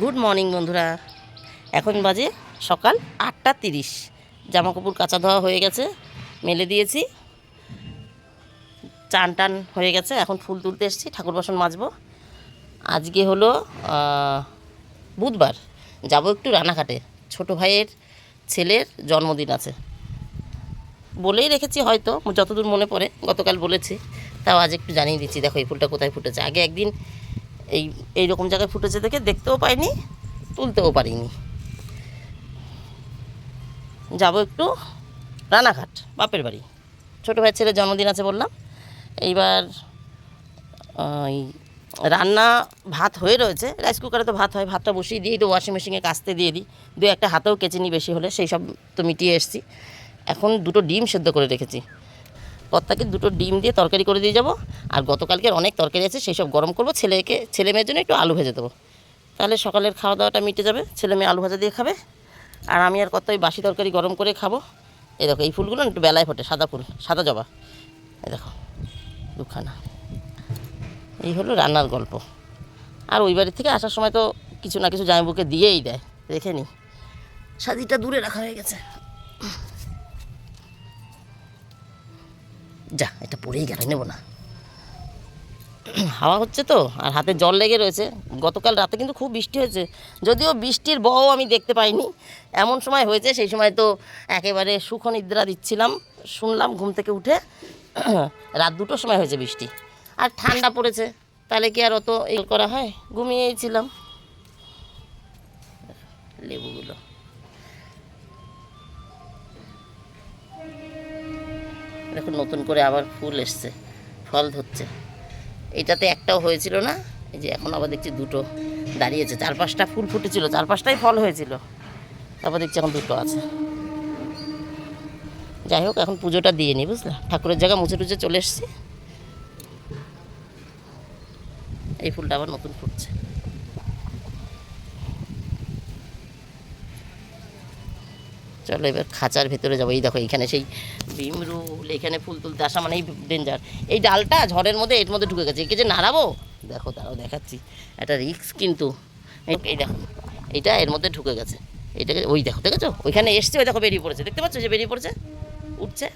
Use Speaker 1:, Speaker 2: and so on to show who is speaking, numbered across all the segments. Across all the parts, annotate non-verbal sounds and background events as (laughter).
Speaker 1: Good morning বন্ধুরা। এখন বাজে সকাল আটটা তিরিশ। জামা কাপড় কাচা ধোয়া হয়ে গেছে, মেলে দিয়েছি। চান টান হয়ে গেছে, এখন ফুল তুলতে এসেছি, ঠাকুর বাসন মাজবো। আজকে হলো বুধবার। যাব একটু রানাঘাটে। ছোট ভাইয়ের ছেলের জন্মদিন আছে। বলেই রেখেছি হয়তো, যতদূর মনে পড়ে, গতকাল বলেছি। তাও আজ একটু জানিয়ে দিচ্ছি, দেখো এই ফুলটা কোথায় ফুটেছে। আগে একদিন এই এই রকম জায়গায় ফুটেছে দেখে দেখতেও পাইনি, তুলতেও পারিনি। যাব একটু রানাঘাট, বাপের বাড়ি। ছোটো ভাইয়ের ছেলের জন্মদিন আছে বললাম। এইবার এই রান্না ভাত হয়ে রয়েছে, রাইস কুকারে তো ভাত হয়, ভাতটা বসিয়ে দিই তো ওয়াশিং মেশিনে কাস্তে দিয়ে দিই। দু একটা হাতেও কেচে নিই বেশি হলে, সেই সব তো মিটিয়ে এসেছি। এখন দুটো ডিম সেদ্ধ করে রেখেছি। কর্তাকে দুটো ডিম দিয়ে তরকারি করে দিয়ে যাব। আর গতকালকের অনেক তরকারি আছে সেই সব গরম করব। ছেলেকে ছেলে মেয়ের জন্য একটু আলু ভেজে দেবো। তাহলে সকালের খাওয়া দাওয়াটা মিটে যাবে। ছেলে মেয়ে আলু ভাজা দিয়ে খাবে। আর আমি আর কত ওই বাসি তরকারি গরম করে খাব। এই দেখো, এই ফুলগুলো একটু বেলায় ফোটে, সাদা ফুল, সাদা জবা। এই দেখো, দুখানা। এই হলো রান্নার গল্প। আর ওই বাড়ি থেকে আসার সময় তো কিছু না কিছু জামাইবুকে দিয়েই দেয়। রেখে নি। সাজিটা দূরে রাখা হয়ে গেছে। যা, এটা পড়েই গেল, নেব না। হাওয়া হচ্ছে তো, আর হাতে জল লেগে রয়েছে। গতকাল রাতে কিন্তু খুব বৃষ্টি হয়েছে। যদিও বৃষ্টির বও আমি দেখতে পাইনি। এমন সময় হয়েছে, সেই সময় তো একেবারে সুখ নিদ্রা দিচ্ছিলাম। শুনলাম ঘুম থেকে উঠে (clears throat) রাত দুটোর সময় হয়েছে বৃষ্টি। আর ঠান্ডা পড়েছে, তাহলে কি আর অত এই করা হয়? ঘুমিয়েই ছিলাম। দেখুন নতুন করে আবার ফুল এসছে, ফল ধরছে। এটাতে একটাও হয়েছিল না, এই যে এখন আবার দেখছি দুটো দাঁড়িয়েছে চার পাঁচটা ফুল ফুটেছিল চার পাঁচটাই ফল হয়েছিল। তারপর দেখছি এখন দুটো আছে। যাই হোক, এখন পুজোটা দিয়ে নিই বুঝলে? ঠাকুরের জায়গা মুছে টুছে চলে এসছি। এই ফুলটা আবার নতুন ফুটছে। চলো এবার খাঁচার ভেতরে যাব। এই দেখো এইখানে সেই ভীমরুল এখানে ফুল তুলতে আসা মানে ডেঞ্জার এই ডালটা ঝড়ের মধ্যে, এর মধ্যে ঢুকে গেছে। একে যে নাড়াবো? দেখো তারাও দেখাচ্ছি। একটা রিক্স কিন্তু। এই দেখো এইটা এর মধ্যে ঢুকে গেছে। এইটাকে ওই দেখো, দেখেছ? ওইখানে এসছে, ওই দেখো, বেরিয়ে পড়েছে। দেখতে পাচ্ছ যে বেরিয়ে পড়েছে? উঠছে?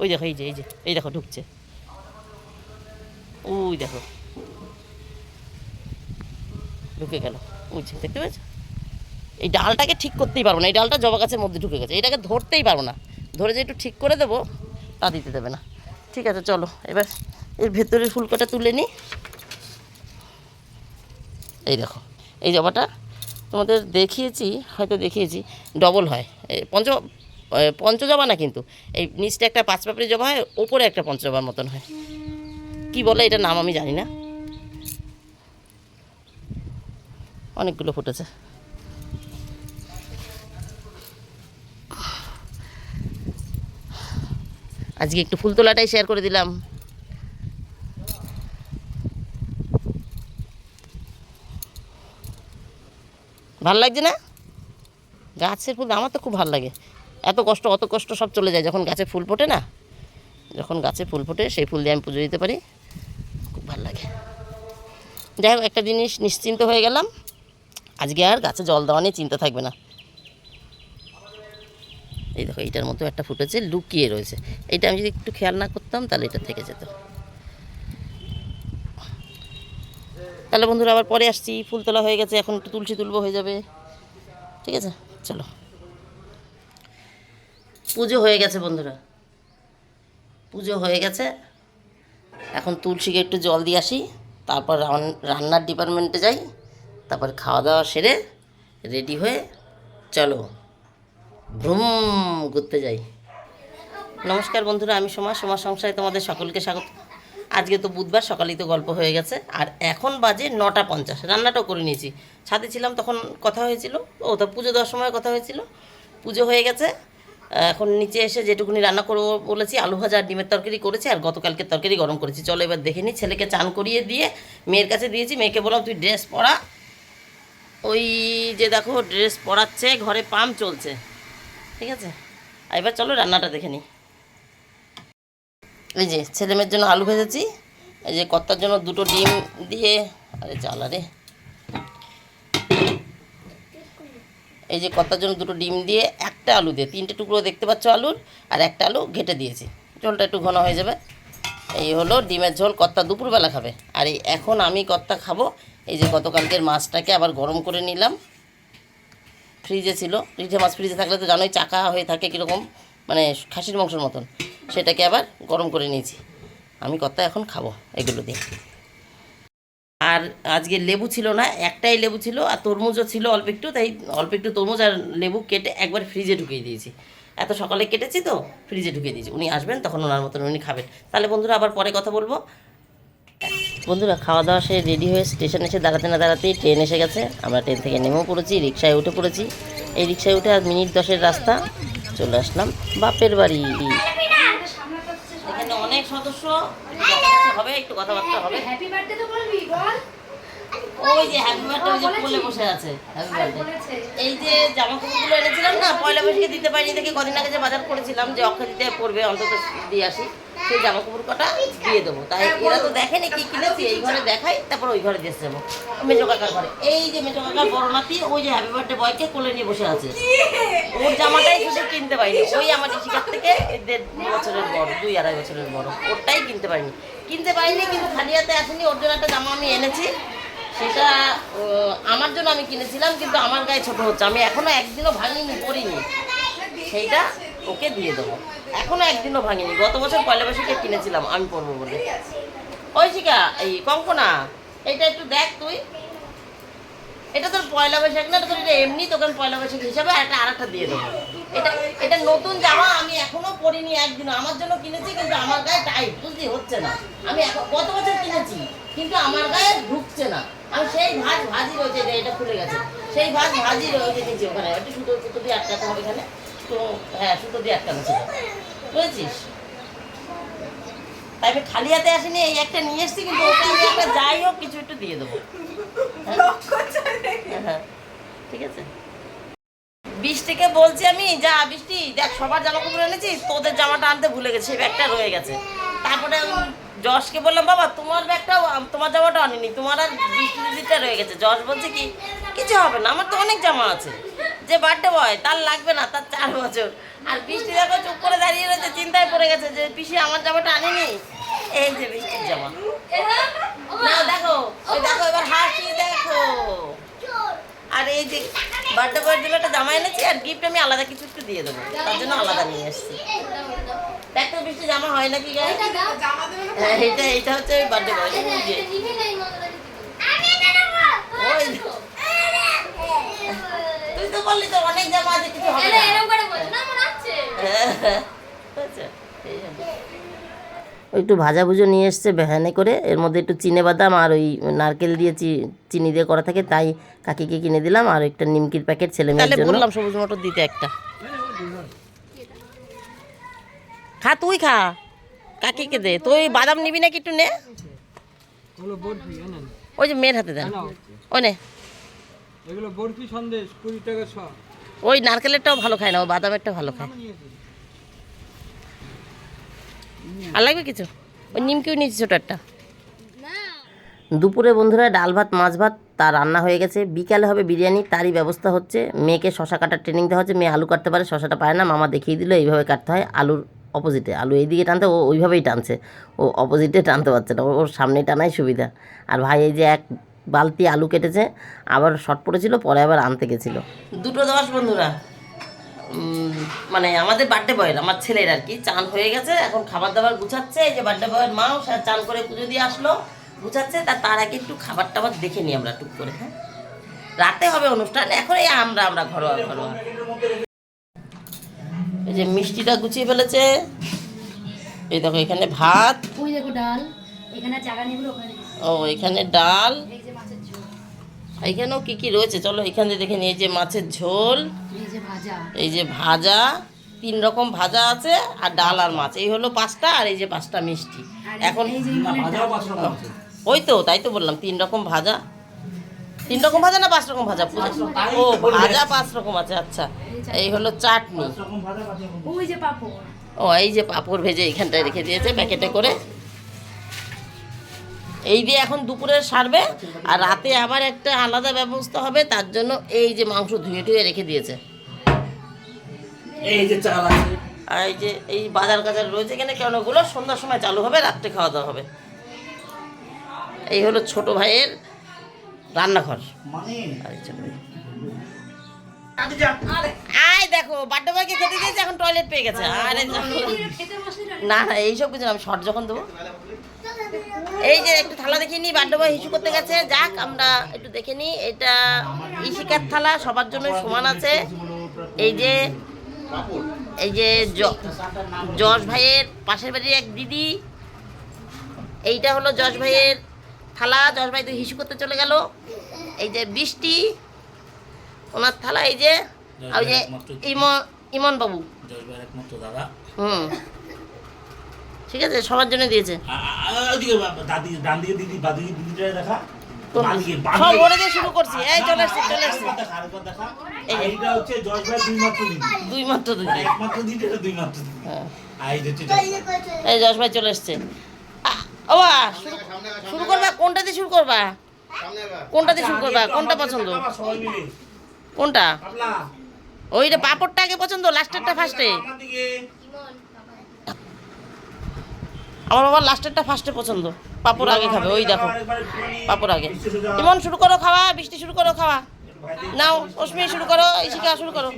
Speaker 1: ওই দেখো, এই যে এই যে, এই দেখো, ঢুকছে। ওই দেখো। ঢুকে গেল। বুঝছে দেখতে পেয়েছ? এই ডালটাকে ঠিক করতেই পারব না, এই ডালটা জবা গাছের মধ্যে ঢুকে গেছে, এটাকে ধরতেই পারব না। ধরে যে একটু ঠিক করে দেবো, তা দিতে দেবে না। ঠিক আছে, চলো, এবার এর ভেতরের ফুলকোটা তুলে নিই। এই দেখো, এই জবাটা তোমাদের দেখিয়েছি, হয়তো দেখিয়েছি ডবল হয়। পঞ্চ পঞ্চজবা না কিন্তু, এই নিচটা একটা পাঁচ পাপড়ি জবা হয়, ওপরে একটা পঞ্চজবার মতন হয়। কি বলে এটার নাম আমি জানি না। অনেকগুলো ফুটেছে। আজকে একটু ফুল তোলাটাই শেয়ার করে দিলাম। ভালো লাগছে না? গাছের ফুল, আমার তো খুব ভালো লাগে। এত কষ্ট, অত কষ্ট সব চলে যায় যখন গাছে ফুল ফোটে না। যখন গাছে ফুল ফোটে, সেই ফুল দিয়ে আমি পুজো দিতে পারি। খুব ভালো লাগে। যাই হোক, একটা জিনিস নিশ্চিন্ত হয়ে গেলাম। আজকে আর গাছে জল দেওয়া নিয়ে চিন্তা থাকবে না। এই দেখো, এইটার মতো একটা ফুটেছে, লুকিয়ে রয়েছে। এটা আমি যদি একটু খেয়াল না করতাম, তাহলে এটা থেকে যেত। তাহলে বন্ধুরা, আবার পরে আসছি। ফুল তোলা হয়ে গেছে, এখন একটু তুলসী তুলবো হয়ে যাবে। ঠিক আছে? চলো। পুজো হয়ে গেছে, বন্ধুরা। পুজো হয়ে গেছে। এখন তুলসীকে একটু জল দিয়ে আসি। তারপর রান- রান্নার ডিপার্টমেন্টে যাই। তারপর খাওয়া দাওয়া সেরে রেডি হয়ে চলো। ভ্রুম ঘুরতে যাই। নমস্কার বন্ধুরা, আমি সোমা সোমা সংসারে তোমাদের সকলকে স্বাগত। আজকে তো বুধবার, সকালেই তো গল্প হয়ে গেছে। আর এখন বাজে নটা পঞ্চাশ। রান্নাটাও করে নিয়েছি। ছাদে ছিলাম, তখন কথা হয়েছিল। ও, তো পুজো দেওয়ার সময় কথা হয়েছিল। পুজো হয়ে গেছে। এখন নিচে এসে যেটুকুনি রান্না করব বলেছি, আলু ভাজা আর ডিমের তরকারি করেছি, আর গতকালকে তরকারি গরম করেছি। চলো এবার দেখে নিই ছেলেকে চান করিয়ে দিয়ে মেয়ের কাছে দিয়েছি। মেয়েকে বললাম, তুই ড্রেস পরা। ওই যে দেখো, ড্রেস পরাচ্ছে, ঘরে পাম্প চলছে। ঠিক আছে? এবার চলো রান্নাটা দেখে নিই এই যে ছেলে মেয়ের জন্য আলু ভেজেছি। এই যে কর্তার জন্য দুটো ডিম দিয়ে, আরে জ্বালা রে। এই যে কর্তার জন্য দুটো ডিম দিয়ে একটা আলু দিয়ে, তিনটে টুকরো দেখতে পাচ্ছ আলুর, আর একটা আলু ঘেটে দিয়েছি। ঝোলটা একটু ঘন হয়ে যাবে। এই হলো ডিমের ঝোল, কর্তা দুপুরবেলা খাবে। আর এই এখন আমি কর্তা খাব। এই যে গতকালকের মাছটাকে আবার গরম করে নিলাম। ফ্রিজে ছিল। রিঠে মাছ ফ্রিজে থাকলে তো জানোই চাকা হয়ে থাকে কীরকম মানে খাসির মাংসের মতন। সেটাকে আবার গরম করে নিয়েছি। আমি কর্তা এখন খাব এগুলো দিয়ে। আর আজকে লেবু ছিল না, একটাই লেবু ছিল, আর তরমুজও ছিল অল্প একটু, তাই অল্প একটু তরমুজ আর লেবু কেটে একবার ফ্রিজে ঢুকিয়ে দিয়েছি। এত সকালে কেটেছি তো ফ্রিজে ঢুকিয়ে দিয়েছি। উনি আসবেন, তখন ওনার মতন উনি খাবেন। তাহলে বন্ধুরা, আবার পরে কথা বলব। বন্ধুরা খাওয়া দাওয়া সে রেডি হয়ে স্টেশন এসে দাঁড়াতে না দাঁড়াতেই ট্রেন এসে গেছে। আমরা ট্রেন থেকে নেমেও পড়েছি রিক্সায় উঠে পড়েছি। এই রিক্সায় উঠে আর মিনিট দশের রাস্তা চলে আসলাম বাপের বাড়ি। এখানে অনেক সদস্য। হবে একটু কথাবার্তা হবে।
Speaker 2: হ্যাপি বার্থডে তো বলবি বল।
Speaker 1: ওই যে হ্যাপি বার্থডে ওই যে কোলে বসে আছে হ্যাপি বার্থডে এই যে জামা কাপড়গুলো এনেছিলাম না পয়লা বৈশাখে দিতে পারিনি দেখে কদিন আগে যে বাজার করেছিলাম যে অক্ষয় দিতে পড়বে অন্তত দিয়ে আসি। সেই জামা কাপড় কটা দিয়ে দেবো। তাই এরা তো দেখেনি কি কিনেছি এই ঘরে দেখাই তারপর ওই ঘরে দিয়ে যাব মেজো কাকার ঘরে। এই যে মেজো কাকার বড় নাতি ওই যে হ্যাপি বার্থডে বয়কে কোলে নিয়ে বসে আছে। ওর জামাটাই শুধু কিনতে পারিনি। ওই আমার ঋষিকার থেকে দেড় বছরের বড় দুই আড়াই বছরের বড়। ওরটাই কিনতে পারিনি। কিনতে পারিনি কিন্তু খালি হাতে আসেনি। ওর জন্য একটা জামা আমি এনেছি। সেটা আমার জন্য আমি কিনেছিলাম কিন্তু আমার গায়ে ছোট হচ্ছে। আমি এখনও একদিনও ভাঙিনি পরিনি। সেইটা ওকে দিয়ে দেবো। এখনও একদিনও ভাঙিনি। গত বছর পয়লা বৈশাখে কিনেছিলাম, আমি পরবো বলে। ওই শিকা এই কঙ্কনা এইটা একটু দেখ তুই। এটা তোর পয়লা বৈশাখ না তোর এটা এমনি তোকে পয়লা বৈশাখ হিসাবে একটা আর একটা দিয়ে দেবো। এটা এটা নতুন জামা আমি এখনও পরিনি একদিনও। আমার জন্য কিনেছি, কিন্তু আমার গায়ে টাইট বুঝলি? হচ্ছে না। আমি গত বছর কিনেছি, কিন্তু আমার গায়ে ঢুকছে না। আমি সেই ভাজ ভাজি রয়েছে এটা খুলে গেছে। সেই ভাজ ভাজি রয়েছে ওখানে। একটু সুতো সুতো দিয়ে আটকাতে হবে এখানে। তো হ্যাঁ সুতো দিয়ে আটকানো ছিল বুঝেছিস? তাই খালি হাতে আসিনি এই একটা নিয়ে এসেছি কিন্তু ওটা একটা যাই হোক কিছু একটু দিয়ে দেবো। হ্যাঁ? হ্যাঁ, ঠিক আছে। বৃষ্টিকে বলছি আমি যা বৃষ্টি দেখ সবার জামা কাপড় এনেছি তোদের জামাটা আনতে ভুলে গেছি সেই ব্যাগটা রয়ে গেছে। তারপরে যশকে বললাম বাবা তোমার ব্যাগটাও তোমার জামাটা আনিনি তোমার আর বৃষ্টি দিদিটা রয়ে গেছে। যশ বলছে কি কিছু হবে না আমার তো অনেক জামা আছে। যে বার্থডে বয় তার লাগবে না তার চার বছর। আর বৃষ্টি দেখো চুপ করে দাঁড়িয়ে রয়েছে চিন্তায় পড়ে গেছে যে পিসি আমার জামাটা আনিনি। এই যে বৃষ্টির জামা। না দেখো ওই দেখো এবার হাসি দেখো। আর এই যে বার্থডে বয়ের জন্য একটা জামা এনেছি আর গিফট আমি আলাদা কিছু একটু দিয়ে দেবো। তার জন্য আলাদা নিয়ে এসেছি। দেখ বৃষ্টি জামা হয় নাকি গায়ে হ্যাঁ এইটা এইটা হচ্ছে ওই বার্থডে বয় ওই যে ওই তুই তো অনেক জামা আছে কিছু হবে না। হ্যাঁ, হয়েছে? এই জন্য। ওই একটু ভাজা ভুজো নিয়ে এসছে ভ্যানে করে এর মধ্যে একটু চিনে বাদাম আর ওই নারকেল দিয়ে চি- চিনি দিয়ে করা থাকে তাই কাকিকে কিনে দিলাম আর একটা নিমকির প্যাকেট ছেলে মেয়ের জন্য। বললাম সবুজ মটর দিতে একটা। খা তুই খা। কাকিকে দে। তুই বাদাম নিবি নাকি একটু নে? ওই যে মেয়ের হাতে দেন। ও নে।
Speaker 3: এগুলো বরফি সন্দেশ কুড়ি টাকা ছ
Speaker 1: ওই নারকেলেরটাও ভালো খায় না ও বাদামেরটাও ভালো খায়। আর লাগবে কিছু? ওই নিমকিও নিয়েছি ছোটো একটা। দুপুরে বন্ধুরা ডাল ভাত মাছ ভাত তা রান্না হয়ে গেছে। বিকালে হবে বিরিয়ানি তারই ব্যবস্থা হচ্ছে। মেয়েকে শশা কাটার ট্রেনিং দেওয়া হচ্ছে। মেয়ে আলু কাটতে পারে শশাটা পায় না। মামা দেখিয়ে দিল এইভাবে কাটতে হয়। আলুর অপোজিটে আলু এইদিকে টানতে ও ওইভাবেই টানছে। ও অপোজিটে টানতে পারছে না। ওর সামনে টানাই সুবিধা। আর ভাই এই যে এক বালতি আলু কেটেছে আবার শর্ট পড়েছিল পরে আবার আনতে গেছিল। দুটো দশ বন্ধুরা। মানে আমাদের বার্থডে বয়ের আমার ছেলের আর কি। চান হয়ে গেছে এখন খাবার দাবার গুছাচ্ছে। এই যে বার্থডে বয়ের মাও সে চান করে পুজো দিয়ে আসলো গুছাচ্ছে। তা তার আগে একটু খাবার টাবার দেখে নিই আমরা টুক করে হ্যাঁ? রাতে হবে অনুষ্ঠান এখন এই আমরা আমরা ঘরোয়া ঘরোয়া। এই যে মিষ্টিটা গুছিয়ে ফেলেছে। এই দেখো এখানে ভাত।
Speaker 2: ওই দেখো ডাল এখানে
Speaker 1: ও এখানে ডাল। এখানেও কি কি রয়েছে? চলো এখানে দেখে নিই। এই যে মাছের ঝোল
Speaker 2: এই যে ভাজা।
Speaker 1: এই যে ভাজা তিন রকম ভাজা আছে আর ডাল আর মাছ। এই হলো পাঁচটা আর এই যে পাঁচটা মিষ্টি। এখন। ওই তো তাই তো বললাম তিন রকম ভাজা। তিন রকম ভাজা না পাঁচ রকম ভাজা? ও ভাজা পাঁচ রকম আছে আচ্ছা। এই হলো চাটনি।
Speaker 2: ওই যে পাপড়।
Speaker 1: ও এই যে পাঁপড় ভেজে এইখানটায় রেখে দিয়েছে প্যাকেটে করে। এই দিয়ে এখন দুপুরে সারবে আর রাতে আবার একটা আলাদা ব্যবস্থা হবে তার জন্য এই যে মাংস ধুয়ে টুয়ে রেখে দিয়েছে।
Speaker 4: এই যে চাল আছে।
Speaker 1: আর এই যে এই বাজার গাজার রয়েছে এখানে কেন ওগুলো সন্ধ্যার সময় চালু হবে রাত্রে খাওয়া দাওয়া হবে। এই হলো ছোট ভাইয়ের রান্নাঘর।
Speaker 4: মানে।
Speaker 1: আয় দেখো বার্থডে বয়কে খেতে দিয়েছে এখন টয়লেট পেয়ে গেছে। আরে
Speaker 2: না?
Speaker 1: না এইসব কিছু আমি শর্ট যখন দেবো। এই যে একটু থালা দেখিয়ে নিই বার্থডে বয় হিসু করতে গেছে। যাক আমরা একটু দেখে নিই এটা ইশিকার থালা সবার জন্য সমান আছে। এই যে এই যে যশ ভাইয়ের পাশের বাড়ির এক দিদি। এইটা হলো যশ ভাইয়ের থালা। যশ ভাই তো হিসু করতে চলে গেল। এই যে বৃষ্টি ওনার থালা এই যে ওই যে ইমন ইমন বাবু হুম। ঠিক আছে? সবার জন্য দিয়েছে। শুরু করছি। এই চলে চলে। এই
Speaker 4: দুই মাত্র
Speaker 1: হ্যাঁ।
Speaker 4: এই
Speaker 1: যশ ভাই চলে ও শুরু করবা? কোনটা দিয়ে শুরু করবা? কোনটা দিয়ে শুরু করবা? কোনটা পছন্দ? কোনটা? ওইটা পাপড়টা আগে পছন্দ লাস্টেরটা ফার্স্টে
Speaker 4: আমার
Speaker 1: বাবার লাস্টেরটা ফার্স্টে পছন্দ। পাপড় আগে খাবে, ওই দেখো। পাপড় আগে। ইমন শুরু করো খাওয়া, বৃষ্টি শুরু করো খাওয়া। নাও, অশ্মি শুরু করো ইশিকা শুরু করো।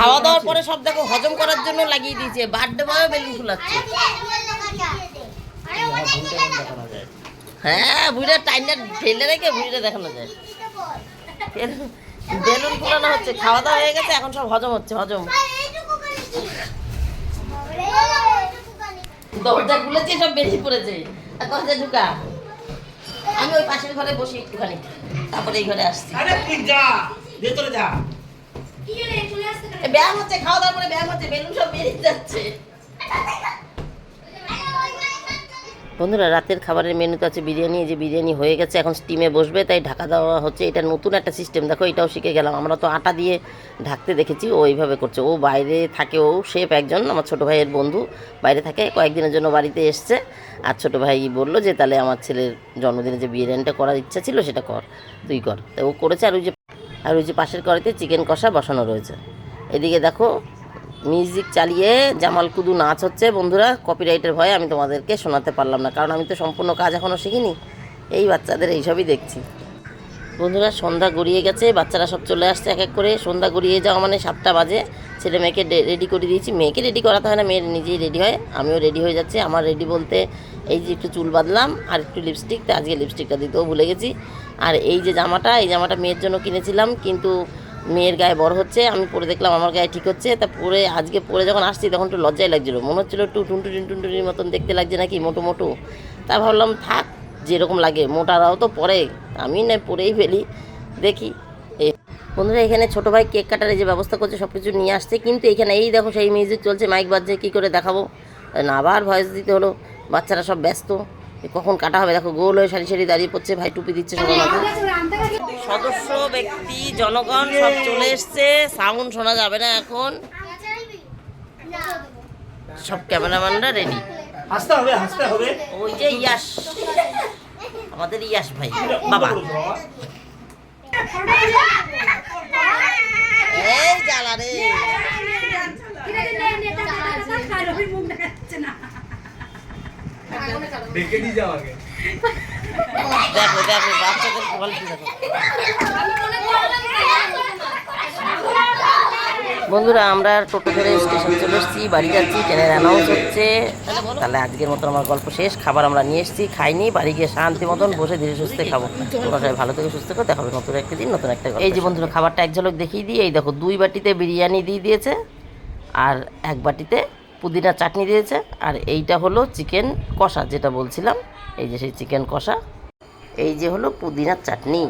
Speaker 1: খাওয়া দাওয়ার পরে সব দেখো হজম করার জন্য লাগিয়ে দিয়েছে বার্থডে বয় বেলুন ফুলাচ্ছে। হ্যাঁ বুড়িটা টাইনটা ঢেলে রেখে বুড়িটা দেখানো যায়। বেলুন ফুলানো হচ্ছে, খাওয়া দাওয়া হয়ে গেছে, এখন সব হজম হচ্ছে, হজম। দরজা খুলেছে সব বেশি পড়েছে। আর দরজা ঢুকা? আমি ওই পাশের ঘরে বসি একটুখানি। তারপরে এই ঘরে আসছি।
Speaker 4: আরে তুই যা ভেতরে যা।
Speaker 1: ব্যায়াম হচ্ছে খাওয়া দাওয়ার পরে ব্যায়াম হচ্ছে বেলুন সব বেরিয়ে যাচ্ছে। বন্ধুরা, রাতের খাবারের মেনুতে আছে বিরিয়ানি যে বিরিয়ানি হয়ে গেছে, এখন স্টিমে বসবে, তাই ঢাকা দেওয়া হচ্ছে। এটা নতুন একটা সিস্টেম দেখো, এটাও শিখে গেলাম। আমরা তো আটা দিয়ে ঢাকতে দেখেছি, ও এইভাবে করছে। ও বাইরে থাকে, ও শেফ একজন, আমার ছোটো ভাইয়ের বন্ধু বাইরে থাকে, কয়েকদিনের জন্য বাড়িতে এসছে। আর ছোট ভাই বলল যে, তাহলে আমার ছেলের জন্মদিনে যে বিরিয়ানিটা করার ইচ্ছা ছিল, সেটা কর, তুই কর। তা ও করেছে, আর ওই যে, আর ওই যে পাশের কড়াইতে চিকেন কষা বসানো রয়েছে। এদিকে দেখো মিউজিক চালিয়ে জামাল কুদু নাচ হচ্ছে। বন্ধুরা কপিরাইটের ভয়ে আমি তোমাদেরকে শোনাতে পারলাম না, কারণ আমি তো সম্পূর্ণ কাজ এখনও শিখিনি। এই বাচ্চাদের এইসবই দেখছি। বন্ধুরা, সন্ধ্যা গড়িয়ে গেছে, বাচ্চারা সব চলে আসছে এক এক করে। সন্ধ্যা গড়িয়ে যাওয়া মানে সাতটা বাজে। ছেলে মেয়েকে রেডি করে দিয়েছি। মেয়েকে রেডি করাতে হয় না, মেয়ের নিজেই রেডি হয়। আমিও রেডি হয়ে যাচ্ছি। আমার রেডি বলতে এই যে একটু চুল বাঁধলাম আর একটু লিপস্টিক তো আজকে লিপস্টিকটা দিতেও ভুলে গেছি। আর এই যে জামাটা, এই জামাটা মেয়ের জন্য কিনেছিলাম, কিন্তু মেয়ের গায়ে বড় হচ্ছে, আমি পরে দেখলাম আমার গায়ে ঠিক হচ্ছে, তা পরে আজকে পরে যখন আসছি তখন একটু লজ্জাই লাগছিল। মনে হচ্ছিল একটু টুনটুনি টুনটুনির মতন দেখতে লাগছে নাকি মোটো মোটো। তা ভাবলাম, থাক, যেরকম লাগে মোটারাও তো পরে। আমি না পরেই ফেলি, দেখি। বন্ধুরা, এখানে ছোটো ভাই কেক কাটার যে ব্যবস্থা করছে সব কিছু নিয়ে আসছে। কিন্তু এখানে এই দেখো, সেই মিউজিক চলছে, মাইক বাজছে, কী করে দেখাবো? না, আবার ভয়েস দিতে হলো। বাচ্চারা সব ব্যস্ত। কখন কাটা হবে? দেখো, গোল হয়ে সারি সারি দাঁড়িয়ে পড়ছে, ভাই টুপি দিচ্ছে সবার মাথায় সদস্য ব্যক্তি জনগণ সব চলে এসছে। সাউন্ড শোনা যাবে না এখন। সব ক্যামেরাম্যানরা রেডি
Speaker 4: হাসতে হবে হাসতে হবে।
Speaker 1: ওই যে ইয়াস। আমাদের ইয়াস ভাই। বাবা। এই জ্বালা রে।
Speaker 3: দেখে দিয়ে যাও আগে।
Speaker 1: দেখো দেখো, বাচ্চাদের কোয়ালিটি দেখো। বন্ধুরা, আমরা টোটো ধরে স্টেশন চলে এসেছি, বাড়ি যাচ্ছি, ট্রেনের অ্যানাউন্স হচ্ছে। তাহলে আজকের মতো আমার গল্প শেষ। খাবার আমরা নিয়ে এসেছি, খাইনি, বাড়ি গিয়ে শান্তি মতন বসে ধীরে সুস্থে খাব। তোমরা সবাই ভালো থেকে, সুস্থ করে দেখাবে নতুন একটা দিন, নতুন একটা এই যে বন্ধুরা, খাবারটা এক ঝলক দেখিয়ে দিই। এই দেখো, দুই বাটিতে বিরিয়ানি দিয়ে দিয়েছে, আর এক বাটিতে পুদিনা চাটনি দিয়েছে, আর এইটা হলো চিকেন কষা যেটা বলছিলাম। এই যে সেই চিকেন কষা, এই যে হলো পুদিনার চাটনি।